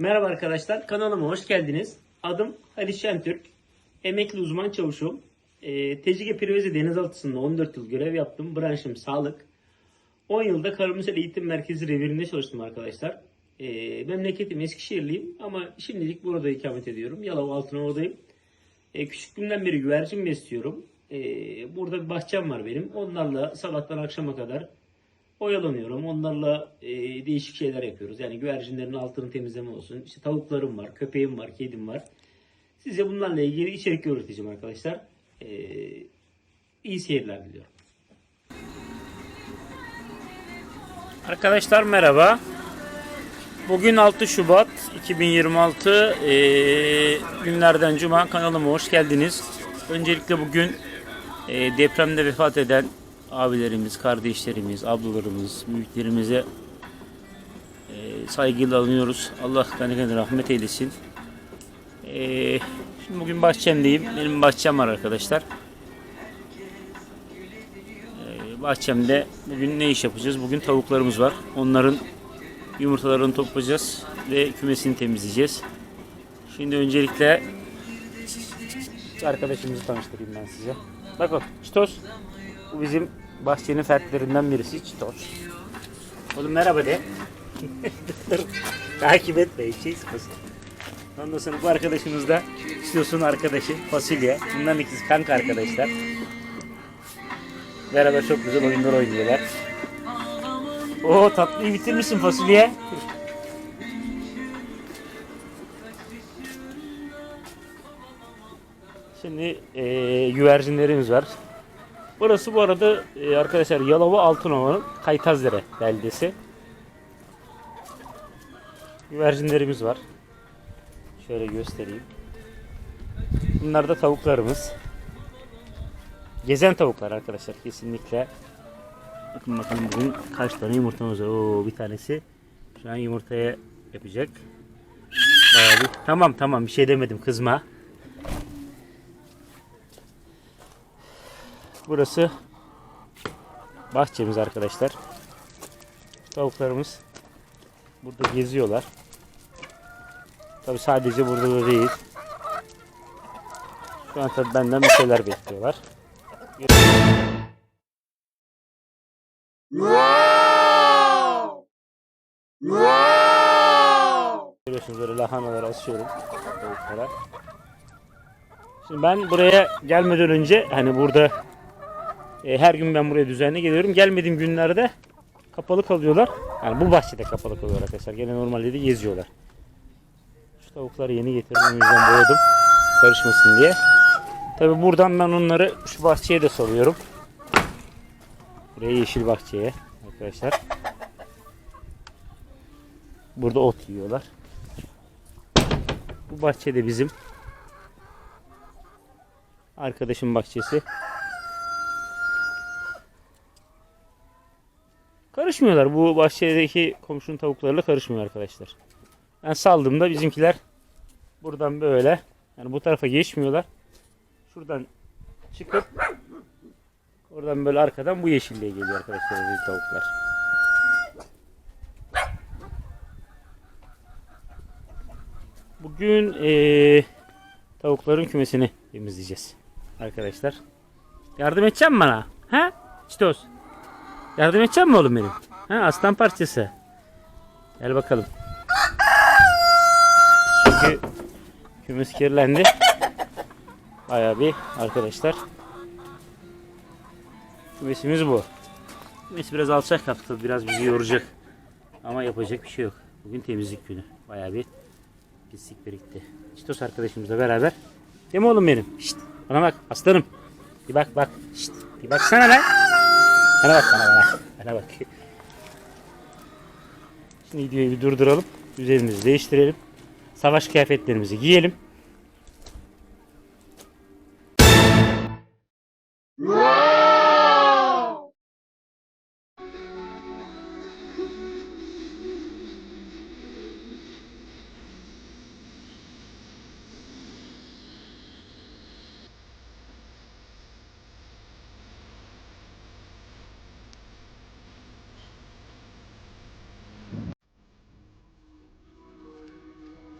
Merhaba arkadaşlar, kanalıma hoş geldiniz. Adım Ali Şentürk, emekli uzman çavuşum. E, Tecike Privezi Denizaltısı'nda 14 yıl görev yaptım. Branşım sağlık. 10 yılda Karamürsel Eğitim Merkezi revirinde çalıştım arkadaşlar. E, memleketim Eskişehirliyim ama şimdilik burada ikamet ediyorum. Yalova Altınova'dayım. E, küçüklüğümden beri güvercin besliyorum. E, burada bir bahçem var benim. Onlarla sabahtan akşama kadar oyalanıyorum. Onlarla e, değişik şeyler yapıyoruz. Yani güvercinlerin altını temizleme olsun. İşte tavuklarım var, köpeğim var, kedim var. Size bunlarla ilgili içerik üreteceğim arkadaşlar. E, iyi seyirler diliyorum. Arkadaşlar merhaba. Bugün 6 Şubat 2026 e, günlerden Cuma kanalıma hoş geldiniz. Öncelikle bugün e, depremde vefat eden abilerimiz, kardeşlerimiz, ablalarımız, büyüklerimize e, saygıyla alınıyoruz. Allah gani rahmet eylesin. E, şimdi bugün bahçemdeyim. Benim bahçem var arkadaşlar. E, bahçemde bugün ne iş yapacağız? Bugün tavuklarımız var. Onların yumurtalarını toplayacağız ve kümesini temizleyeceğiz. Şimdi öncelikle arkadaşımızı tanıştırayım ben size. Bak o, Çitos. Bu bizim bahçenin fertlerinden birisi Çitos. Oğlum merhaba de. Takip etme, şey sıkmasın. Ondan sonra bu arkadaşımız da Çitos'un arkadaşı Fasulye. Bunların ikisi kanka arkadaşlar. Beraber çok güzel oyunlar oynuyorlar. Oo tatlıyı bitirmişsin fasulye. Şimdi eee güvercinlerimiz var. Burası bu arada e, arkadaşlar Yalova Altınova'nın Kaytazdere beldesi. Güvercinlerimiz var. Şöyle göstereyim. Bunlar da tavuklarımız. Gezen tavuklar arkadaşlar kesinlikle. Bakın bakalım bugün kaç tane yumurtamız var. Oo, bir tanesi şu an yumurtaya yapacak. Bayağı bir... Tamam tamam bir şey demedim kızma. Burası bahçemiz arkadaşlar. Tavuklarımız burada geziyorlar. Tabi sadece burada da değil. Şu an tabi benden bir şeyler bekliyorlar. Görüyorsunuz böyle lahanaları asıyorum tavuklara. Şimdi ben buraya gelmeden önce hani burada e, her gün ben buraya düzenli geliyorum. Gelmediğim günlerde kapalı kalıyorlar. Yani bu bahçede kapalı kalıyorlar arkadaşlar. Gene normalde de geziyorlar. Şu tavukları yeni getirdim o yüzden boyadım. Karışmasın diye. Tabi buradan ben onları şu bahçeye de salıyorum. Buraya yeşil bahçeye arkadaşlar. Burada ot yiyorlar. Bu bahçede bizim arkadaşım bahçesi. Karışmıyorlar. Bu bahçedeki komşunun tavuklarıyla karışmıyor arkadaşlar. Ben saldığımda bizimkiler buradan böyle yani bu tarafa geçmiyorlar. Şuradan çıkıp oradan böyle arkadan bu yeşilliğe geliyor arkadaşlar bizim tavuklar. Bugün eee, tavukların kümesini temizleyeceğiz arkadaşlar. Yardım edecek misin bana? Ha? Çitos. Yardım edecek mi oğlum benim? Ha, aslan parçası. Gel bakalım. Çünkü kümes kirlendi. Bayağı bir arkadaşlar. Kümesimiz bu. Kümes biraz alçak kaptı. Biraz bizi yoracak. Ama yapacak bir şey yok. Bugün temizlik günü. Bayağı bir pislik birikti. Çitos arkadaşımızla beraber. Değil mi oğlum benim? Şşt, bana bak aslanım. Bir bak bak. Şşt, bir baksana lan. Bana bak bana bana. Bana bak. Şimdi videoyu bir durduralım. Üzerimizi değiştirelim. Savaş kıyafetlerimizi giyelim.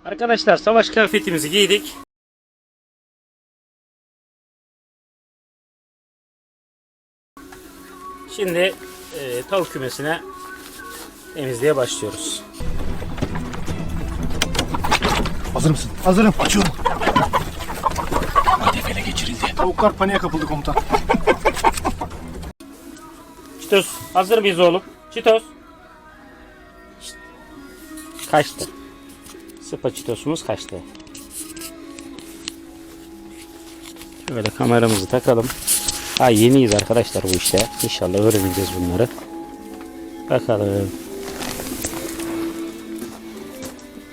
Arkadaşlar savaş kıyafetimizi giydik. Şimdi e, tavuk kümesine temizliğe başlıyoruz. Hazır mısın? Hazırım. Açıyorum. Hedef ele geçirildi. Tavuklar paniğe kapıldı komutan. Çitos hazır mıyız oğlum? Çitos. Şşt. Kaçtı. Sıpa çitosumuz kaçtı. Şöyle kameramızı takalım. Ha yeniyiz arkadaşlar bu işte. İnşallah öğreneceğiz bunları. Bakalım.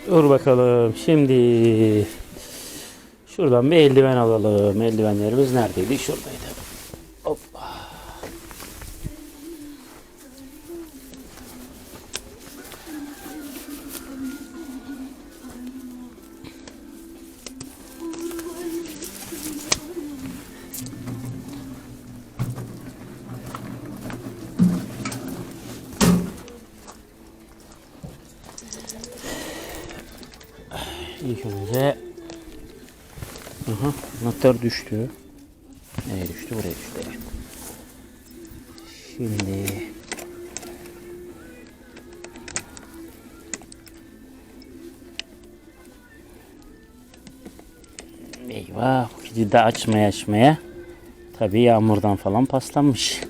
Dur bakalım. Şimdi şuradan bir eldiven alalım. Eldivenlerimiz neredeydi? Şuradaydı. Önce Aha, anahtar düştü. Nereye düştü? Buraya düştü. Şimdi Eyvah bu kilidi de açmaya açmaya Tabii yağmurdan falan paslanmış.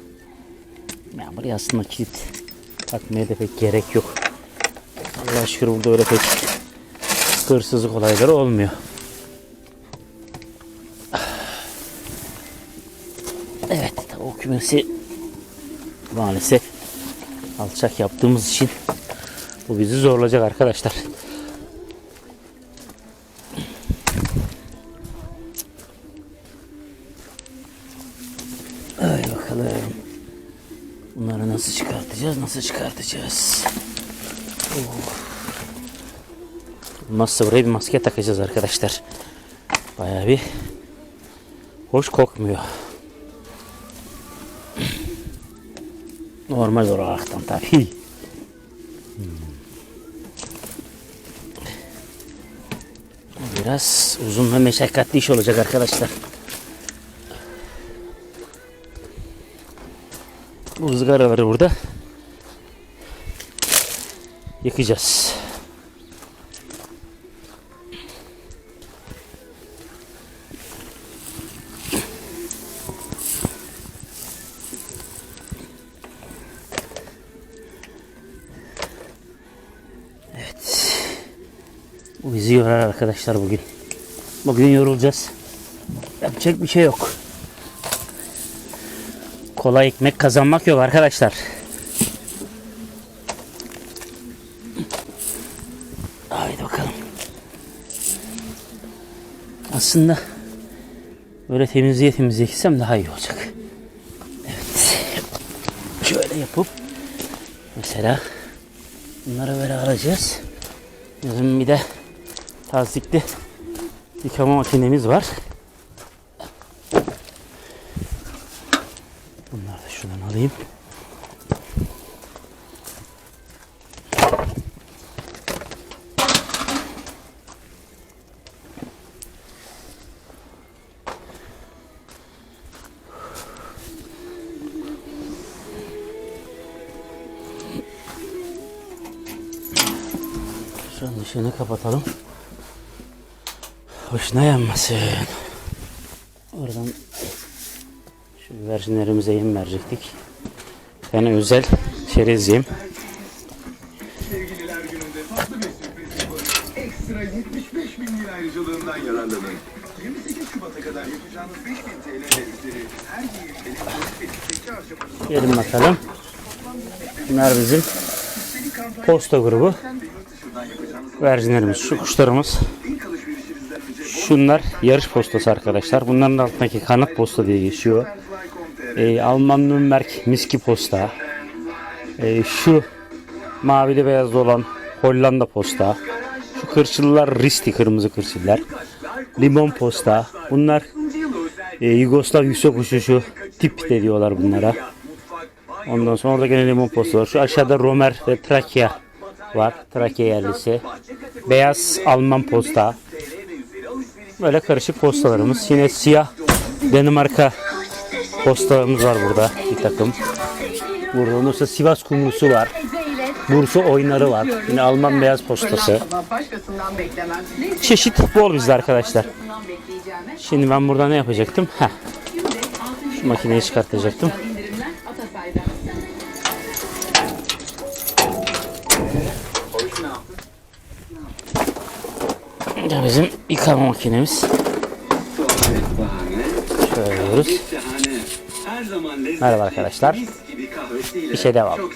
Ya buraya aslında kilit takmaya da pek gerek yok. Allah'a şükür burada öyle pek hırsızlık olayları olmuyor. Evet tavuk kümesi maalesef alçak yaptığımız için bu bizi zorlayacak arkadaşlar. Ay bakalım. Bunları nasıl çıkartacağız? Nasıl çıkartacağız? Olmazsa buraya bir maske takacağız arkadaşlar. Bayağı bir hoş kokmuyor. Normal olaraktan tabii. Hmm. Biraz uzun ve meşakkatli iş olacak arkadaşlar. Bu ızgaraları burada yıkacağız. Bizi yorar arkadaşlar bugün. Bugün yorulacağız. Yapacak bir şey yok. Kolay ekmek kazanmak yok arkadaşlar. Haydi bakalım. Aslında böyle temizliğe temizliğe gitsem daha iyi olacak. Evet. Şöyle yapıp mesela bunları böyle alacağız. Bizim bir de tazikli yıkama makinemiz var. Bunları da şuradan alayım. Şu an ışığını kapatalım. Hoşuna yanmasın. Oradan şu güvercinlerimize yem verecektik. Yani özel çerez yem. Sevgililer gününde tatlı bir sürpriz yapın. Ekstra 75 bin lira ayrıcalığından yararlanın. 28 Şubat'a kadar yapacağınız 5 bin TL ve üzeri her giyiş elektronik harcamanızı Gelin bakalım. Bunlar bizim posta grubu. Güvercinlerimiz, şu kuşlarımız. Şunlar yarış postası arkadaşlar. Bunların altındaki kanat posta diye geçiyor. Ee, Alman Nürnberg miski posta. Ee, şu mavili beyazlı olan Hollanda posta. Şu kırçılılar Risti kırmızı kırçılılar. Limon posta. Bunlar e, Yugoslav yüksek uçuşu tip de diyorlar bunlara. Ondan sonra orada gene limon posta var. Şu aşağıda Romer ve Trakya var. Trakya yerlisi. beyaz Alman posta. Böyle karışık postalarımız. Yine siyah Danimarka postalarımız var burada bir takım. Burada ondan sonra Sivas kumrusu var. Bursa oyunları var. Yine Alman beyaz postası. Çeşit bol bizde arkadaşlar. Şimdi ben burada ne yapacaktım? Heh, şu makineyi çıkartacaktım. Bizim yıkama makinemiz. Şöyle diyoruz. Merhaba arkadaşlar. İşe devam. Çok.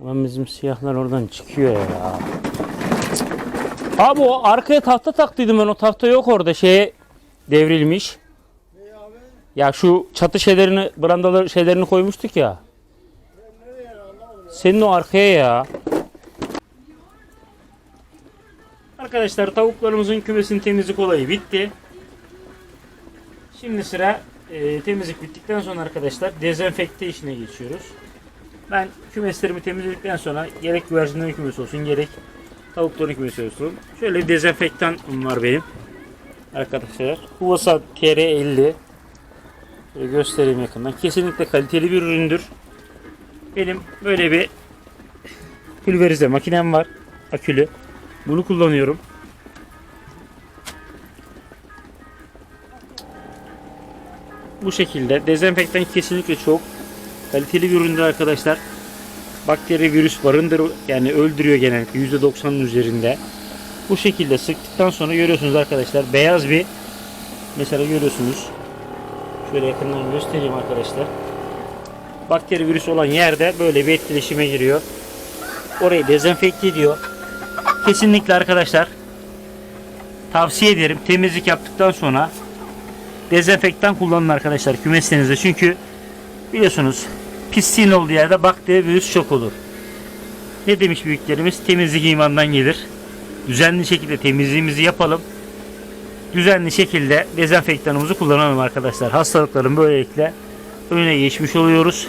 Ulan bizim siyahlar oradan çıkıyor ya. Abi o arkaya tahta taktıydım ben o tahta yok orada şeye devrilmiş. Ya şu çatı şeylerini, brandaları şeylerini koymuştuk ya. Senin o arkaya ya. Arkadaşlar tavuklarımızın kümesinin temizlik olayı bitti. Şimdi sıra e, temizlik bittikten sonra arkadaşlar dezenfekte işine geçiyoruz. Ben kümeslerimi temizledikten sonra gerek güvercinlerin kümesi olsun gerek tavukların kümesi olsun. Şöyle bir dezenfektan var benim. Arkadaşlar. Huvasa TR50. Şöyle göstereyim yakından. Kesinlikle kaliteli bir üründür. Benim böyle bir pulverize makinem var. Akülü. Bunu kullanıyorum. Bu şekilde dezenfektan kesinlikle çok kaliteli bir üründür arkadaşlar. Bakteri, virüs barındır yani öldürüyor genellikle %90'ın üzerinde. Bu şekilde sıktıktan sonra görüyorsunuz arkadaşlar beyaz bir mesela görüyorsunuz. Şöyle yakından göstereyim arkadaşlar. Bakteri, virüs olan yerde böyle bir etkileşime giriyor. Orayı dezenfekte ediyor. Kesinlikle arkadaşlar tavsiye ederim temizlik yaptıktan sonra dezenfektan kullanın arkadaşlar kümeslerinizde çünkü Biliyorsunuz pisliğin olduğu yerde bakteri virüs çok olur. Ne demiş büyüklerimiz? Temizlik imandan gelir. Düzenli şekilde temizliğimizi yapalım. Düzenli şekilde dezenfektanımızı kullanalım arkadaşlar. Hastalıkların böylelikle önüne geçmiş oluyoruz.